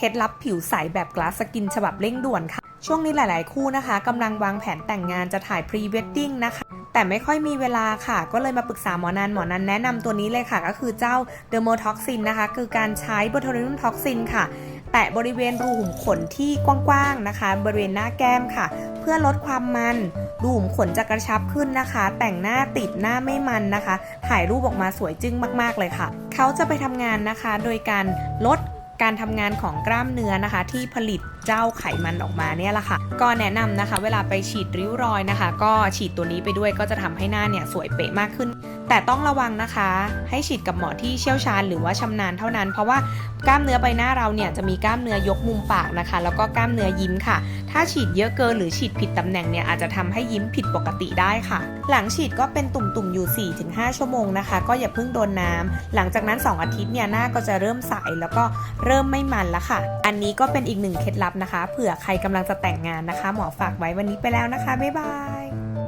เคล็ดลับผิวใสแบบกลาสสกินฉบับเร่งด่วนค่ะ ช่วงนี้หลาย ๆ คู่นะคะกำลังวางแผนแต่งงานจะถ่ายพรีเวดดิ้งนะคะ แต่ไม่ค่อยมีเวลาค่ะ ก็เลยมาปรึกษาหมอนันหมอนันแนะนำตัวนี้เลยค่ะ ก็คือเจ้าเดอร์โมท็อกซินนะคะ คือการใช้บโทลินุมท็อกซินค่ะ แตะบริเวณรูขุมขนที่กว้าง ๆ นะคะ บริเวณหน้าแก้มค่ะ เพื่อลดความมันรูขุมขนจะกระชับขึ้นนะคะ แต่งหน้าติดหน้าไม่มันนะคะ ถ่ายรูปออกมาสวยจึ้งมาก ๆ เลยค่ะ เขาจะไปทำงานนะคะ โดยการลด การทำงานของกล้ามเนื้อนะคะ ที่ผลิตเจ้าไขมันออกมาเนี่ยแหละค่ะ ก็แนะนำนะคะ เวลาไปฉีดริ้วรอยนะคะ ก็ฉีดตัวนี้ไปด้วยก็จะทำให้หน้าเนี่ยสวยเป๊ะมากขึ้น แต่ต้องระวังนะคะ ให้ฉีดกับหมอที่เชี่ยวชาญหรือว่าชำนาญเท่านั้น เพราะว่ากล้ามเนื้อใบหน้าเราเนี่ยจะมีกล้ามเนื้อยกมุมปากนะคะ แล้วก็กล้ามเนื้อยิ้มค่ะ ถ้าฉีดเยอะเกินหรือฉีดผิดตำแหน่งเนี่ยอาจจะทำให้ยิ้มผิดปกติได้ค่ะ หลังฉีดก็เป็นตุ่มๆอยู่ 4-5 ชั่วโมงนะคะ ก็อย่าเพิ่งโดนน้ำหลังจากนั้น 2 อาทิตย์เนี่ยหน้าก็จะเริ่มใสแล้วก็เริ่มไม่มันแล้วค่ะ อันนี้ก็เป็นอีกหนึ่งเคล็ดลับนะคะ เผื่อใครกำลังจะแต่งงานนะคะ หมอฝากไว้วันนี้ไปแล้วนะคะ บ๊ายบาย